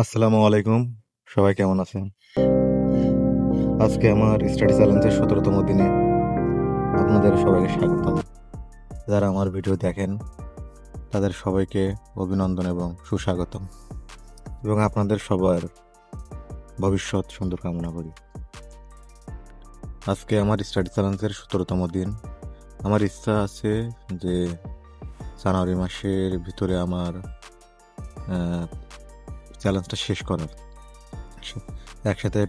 আসসালামু আলাইকুম। সবাই কেমন আছেন? আজকে আমার স্টাডি চ্যালেঞ্জের সতেরোতম দিনে আপনাদের সবাইকে স্বাগতম। যারা আমার ভিডিও দেখেন, তাদের সবাইকে অভিনন্দন এবং সুস্বাগতম। এবং আপনাদের সবার ভবিষ্যৎ সুন্দর কামনা করি। আজকে আমার স্টাডি চ্যালেঞ্জের সতেরোতম দিন। আমার ইচ্ছা আছে যে জানুয়ারি মাসের ভিতরে আমার চ্যালেঞ্জটা শেষ করার। একসাথে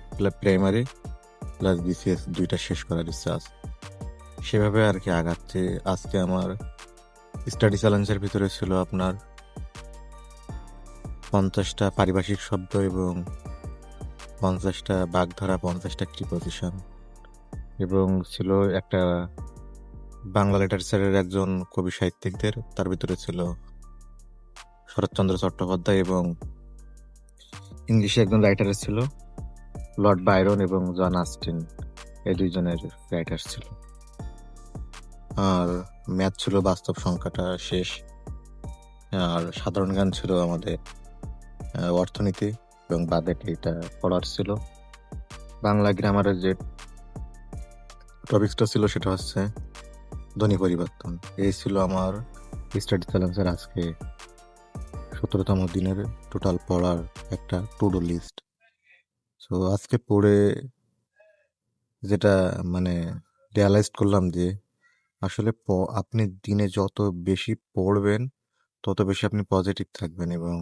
প্রাইমারি প্লাস বিসিএস দুইটা শেষ করার ইচ্ছা আছে। সেভাবে আর কি আগাচ্ছে। আজকে আমার স্টাডি চ্যালেঞ্জের ভিতরে ছিল আপনার পঞ্চাশটা পারিভাষিক শব্দ এবং পঞ্চাশটা বাগধারা পঞ্চাশটা প্রিপোজিশন এবং ছিল একটা বাংলা লিটারেচারের একজন কবি সাহিত্যিকদের, তার ভিতরে ছিল শরৎচন্দ্র চট্টোপাধ্যায় এবং ইংলিশে একজন রাইটার ছিল লর্ড বাইরন এবং জন আস্টিন এই দুইজনের রাইটার ছিল। আর ম্যাথ ছিল বাস্তব সংখ্যাটা শেষ। আর সাধারণ জ্ঞান ছিল আমাদের অর্থনীতি এবং বাজেট এটা পড়ার ছিল। বাংলা গ্রামারের যে টপিক্সটা ছিল সেটা হচ্ছে ধ্বনি পরিবর্তন। এই ছিল আমার স্টাডি চ্যালেঞ্জের আজকে সতেরোতম দিনের টোটাল পড়ার একটা টু ডু লিস্ট সো আজকে পড়ে যেটা মানে রিয়ালাইজ করলাম যে আসলে আপনি দিনে যত বেশি পড়বেন, তত বেশি আপনি পজিটিভ থাকবেন এবং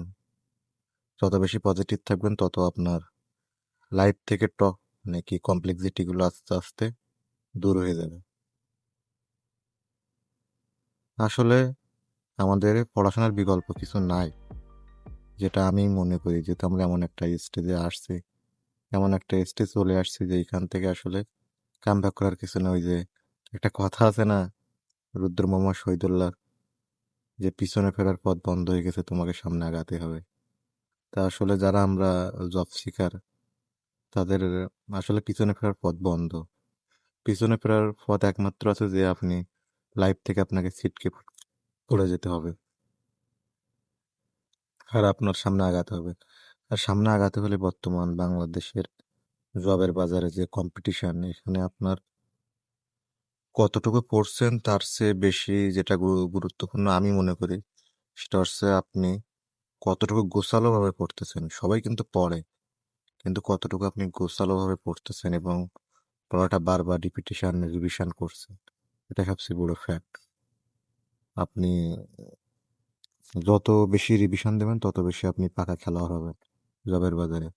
যত বেশি পজিটিভ থাকবেন, তত আপনার লাইফ থেকে টক মানে কি কমপ্লেক্সিটিগুলো আস্তে আস্তে দূর হয়ে যাবে। আসলে আমাদের পড়াশোনার বিকল্প কিছু নাই। যেটা আমি মনে করি যেহেতু আমরা এমন একটা স্টেজে আসছি, এমন একটা স্টেজ চলে আসছি যে, এখান থেকে আসলে কাম ব্যাক করার কিছু না ওই যে একটা কথা আছে না, রুদ্র মোহাম্মদ শহীদুল্লাহ যে, পিছনে ফেরার পথ বন্ধ হয়ে গেছে, তোমাকে সামনে আগাতে হবে। তা আসলে যারা আমরা জব শিকার, তাদের আসলে পিছনে ফেরার পথ বন্ধ। পিছনে ফেরার পথ একমাত্র আছে যে, আপনি লাইফ থেকে আপনাকে ছিটকে পড়ে যেতে হবে। আর আপনার সামনে আগাতে হবে। আর সামনে আগাতে হলে বর্তমান বাংলাদেশের জবের বাজারে যে কম্পিটিশন এখানে আপনার কতটুকু পড়ছেন তার চেয়ে বেশি যেটা গুরুত্বপূর্ণ আমি মনে করি সেটা হচ্ছে আপনি কতটুকু গোছালো ভাবে পড়তেছেন, সবাই কিন্তু পড়ে। কিন্তু কতটুকু আপনি গোছালো ভাবে পড়তেছেন এবং পড়াটা বারবার রিপিটেশন রিভিশন করছেন, এটা সবচেয়ে বড় ফ্যাক্ট আপনি যত বেশি রিভিশন দেবেন, তত বেশি আপনি পাকা খেলোয়াড় হবেন জবের বাজারে।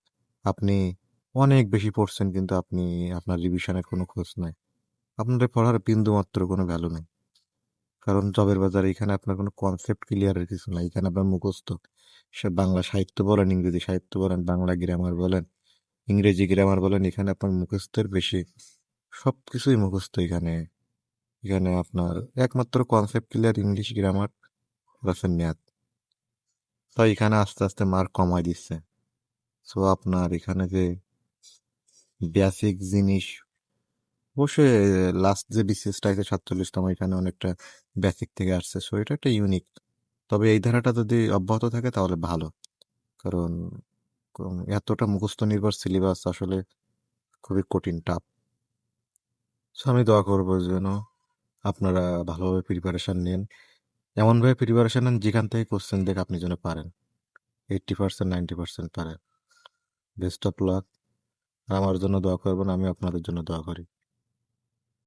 আপনি অনেক বেশি পড়ছেন কিন্তু আপনি আপনার রিভিশনের কোনো খোঁজ নাই। আপনার পড়ার বিন্দু মাত্র কোনো ভ্যালু নেই। কারণ জবের বাজারে এখানে আপনার কোনো কনসেপ্ট ক্লিয়ারের কিছু নাই। এখানে আপনার মুখস্থ। সে বাংলা সাহিত্য বলেন, ইংরেজি সাহিত্য বলেন, বাংলা গ্রামার বলেন, ইংরেজি গ্রামার বলেন, এখানে আপনার মুখস্থের বেশি। সব কিছুই মুখস্থ এখানে। এখানে আপনার একমাত্র concept clear English grammar plus math তাই এখানে আস্তে আস্তে মার্ক কমাই দিচ্ছে। সো আপনার এখানে যে বেসিক জিনিস, অবশ্যই লাস্ট যে বিসিএসটা আছে সাতচল্লিশতম, এখানে অনেকটা বেসিক থেকে আসছে। সো এটা একটা ইউনিক তবে এই ধারাটা যদি অব্যাহত থাকে তাহলে ভালো। কারণ এতটা মুখস্থ নির্ভর সিলেবাস আসলে খুবই কঠিন টাফ সো আমি দোয়া করব যেন আপনারা ভালোভাবে প্রিপারেশন নেন। এমনভাবে প্রিপারেশন নেন যেখান থেকে কোশ্চেন দেখে আপনি যেন পারেন। এইটটি পার্সেন্ট নাইনটি পার্সেন্ট পারেন। বেস্ট অফ লাক আমার জন্য দোয়া করবেন আমি আপনাদের জন্য দোয়া করি।